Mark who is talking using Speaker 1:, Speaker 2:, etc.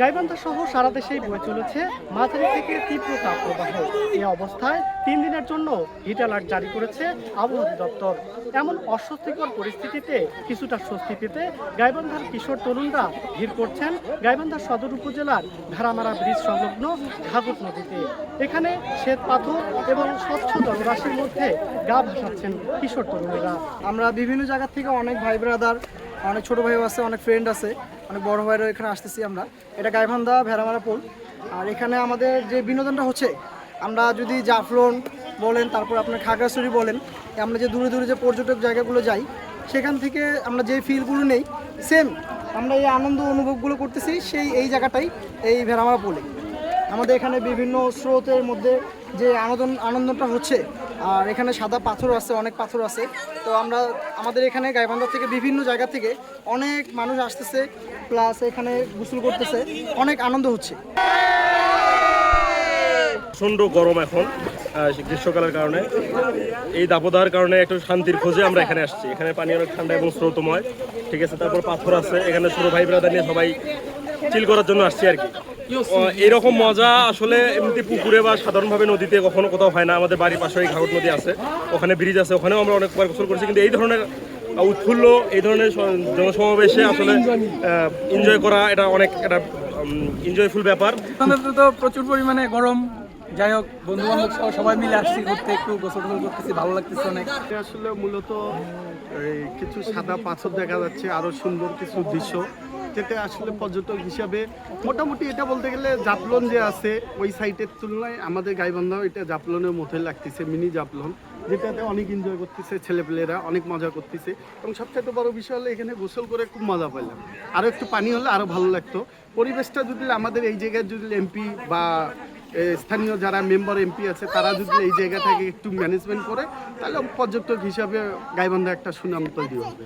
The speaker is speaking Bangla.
Speaker 1: গাইবান্ধা সহ সারা দেশেই বয়ে চলেছে মাঝারি থেকে তীব্র তাপপ্রবাহ। এই অবস্থায় তিন দিনের জন্য হিট অ্যালার্ট জারি করেছে আবহাওয়া দপ্তর এমন অস্বস্তিকর পরিস্থিতিতে কিছুটা স্বস্তি পেতে গাইবান্ধার কিশোর তরুণরা ভিড় করছেন গাইবান্ধা সদর উপজেলার ভেড়ামারা ব্রিজ সংলগ্ন ঘাগত নদীতে। এখানে শ্বেত পাথর এবং স্বচ্ছ জলরাশির মধ্যে গা ভাসাচ্ছেন কিশোর তরুণেরা।
Speaker 2: আমরা বিভিন্ন জায়গা থেকে অনেক ভাই ব্রাদার অনেক ছোট ভাইও আছে, অনেক ফ্রেন্ড আছে। অনেক বড় ভাইরা এখানে আসতেছি আমরা। এটা গাইবান্ধা ভেড়ামারা পোল। আর এখানে আমাদের যে বিনোদনটা হচ্ছে, আমরা যদি জাফলন বলেন, তারপর আপনার খাগড়াছড়ি বলেন, আমরা যে দূরে দূরে যে পর্যটক জায়গাগুলো যাই, সেখান থেকে আমরা যে ফিলগুলো নেই সেম আমরা এই আনন্দ অনুভবগুলো করতেছি সেই এই জায়গাটাই, এই ভেড়ামারা পোলে। আমাদের এখানে বিভিন্ন স্রোতের মধ্যে যে আনন্দ আনন্দটা হচ্ছে আর এখানে সাদা পাথর আছে, অনেক পাথর আছে। তো আমরা, আমাদের এখানে গাইবান্ধা থেকে বিভিন্ন জায়গা থেকে অনেক মানুষ আসতেছে প্লাস এখানে গোসল করতেছে। অনেক আনন্দ হচ্ছে।
Speaker 3: প্রচণ্ড গরম এখন গ্রীষ্মকালের কারণে। এই দাবদাহের কারণে একটু শান্তির খোঁজে আমরা এখানে আসছি। এখানে পানি অনেক ঠান্ডা এবং স্রোতময় ঠিক আছে, তারপর পাথর আছে। এখানে ছোট ভাই ব্রাদার নিয়ে সবাই চিল করার জন্য আসছি আর কি। এরকম মজা আসলে এমনিতে পুকুরে বা সাধারণভাবে নদীতে কখনো কোথাও হয় না। আমাদের বাড়ির পাশে এই ঘাগট নদী আছে। ওখানে ব্রিজ আছে। ওখানেও আমরা অনেকবার গোসল করছি। কিন্তু এই ধরনের উৎফুল্ল এই ধরনের জনসমাবেশে আসলে এনজয় করা এটা অনেক একটা এনজয়ফুল ব্যাপার।
Speaker 4: তো প্রচুর পরিমাণে গরম যাই হোক বন্ধু বান্ধব সহ সবাই মিলে আসছি ঘুরতে, একটু গোসল টোসল করতেছি, ভালো লাগতেছে অনেক।
Speaker 5: আসলে মূলত কিছু সাদা পাথর দেখা যাচ্ছে, আরও সুন্দর কিছু দৃশ্য, যেটা আসলে পর্যটক হিসাবে মোটামুটি এটা বলতে গেলে জাপলন যে আছে, ওই সাইটের তুলনায় আমাদের গাইবান্ধাও এটা জাপলনের মতোই লাগতেছে, মিনি জাপলন যেটাতে অনেক এনজয় করতেছে ছেলেপেলেরা, অনেক মজা করতেছে। এবং সবচেয়ে বড় বিষয় হলো এখানে গোসল করে খুব মজা পেলাম আরও একটু পানি হলে আরও ভালো লাগতো। পরিবেশটা যদি আমাদের এই জায়গায় যদি এমপি বা স্থানীয় যারা মেম্বার, এমপি আছে, তারা যদি এই জায়গাটাকে একটু ম্যানেজমেন্ট করে, তাহলে পর্যটক হিসাবে গাইবান্ধা একটা সুনাম তৈরি হবে।